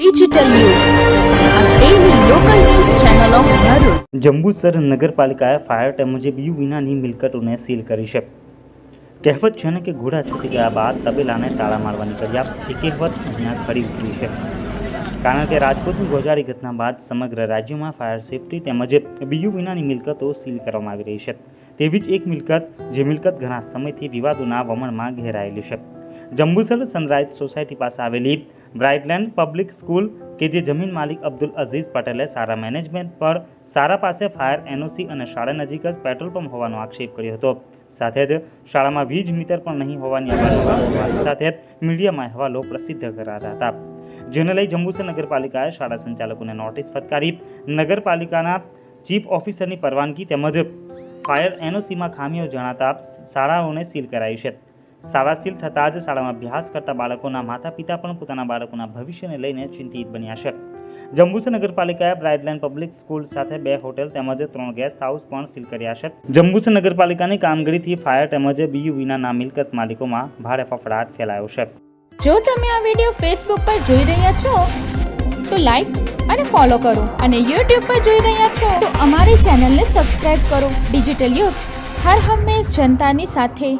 Digital. Jambusar નગરપાલિકાએ fire ટેમ મુજબ યુ વિનાની મિલકતોને સીલ કરી છે. કહેવત છે ને કે ઘોડા છૂટી ગયા બાદ તબેલાને તાળા મારવાની કર્યા એ કહેવત અહીંયા ખરી ઉતરી છે. કારણ કે રાજકોટની ગોજારી ઘટના બાદ સમગ્ર રાજ્યમાં ફાયર સેફટી તેમજ બીયુ વિનાની મિલકતો સીલ કરવામાં આવી રહી છે. તેવી જ એક મિલકત, જે મિલકત ઘણા સમયથી વિવાદોના વમણમાં ઘેરાયેલી છે. જંબુસર સનરાઇઝ સોસાયટી પાસે આવેલી બ્રાઇટલેન્ડ પબ્લિક સ્કૂલ કે જે જમીન માલિક અબ્દુલ અઝીઝ પટેલે સારા મેનેજમેન્ટ પર સારા પાસે ફાયર, એનઓસી અને શાળા નજીક જ પેટ્રોલ પંપ હોવાનો આક્ષેપ કર્યો હતો. સાથે જ શાળામાં વીજ મીટર પણ નહીં હોવાની અવારનવાર સાથે મીડિયામાં અહેવાલો પ્રસિદ્ધ કરાતા હતા. જેને લઈ જંબુસર નગરપાલિકાએ શાળા સંચાલકોને નોટિસ ફટકારી. નગરપાલિકાના ચીફ ઓફિસરની પરવાનગી તેમજ ફાયર, એનઓસીમાં ખામીઓ જણાતા શાળાઓને સીલ કરાઈ છે. શાળા સીલ થતાં જ શાળામાં અભ્યાસ કરતા બાળકોના માતા પિતા પણ પોતાના બાળકોના ભવિષ્યને લઈને ચિંતિત બન્યા છે. જંબુસર નગરપાલિકાએ બ્રાઇડલાઇન પબ્લિક સ્કૂલ સાથે બે હોટેલ તેમજ ત્રણ ગેસ્ટ હાઉસ પણ સીલ કર્યા છે. જંબુસર નગરપાલિકાની કામગીરીથી ફાયર તેમજ બીયુ વિનાના મિલકત માલિકોમાં ભારે ફફડાટ ફેલાયો છે. જો તમે આ વિડિયો ફેસબુક પર જોઈ રહ્યા છો, તો લાઈક અને ફોલો કરો અને યુટ્યુબ પર જોઈ રહ્યા છો, તો અમારી ચેનલને સબસ્ક્રાઇબ કરો. ડિજિટલ યુગ, હર હંમેશ જનતાની સાથે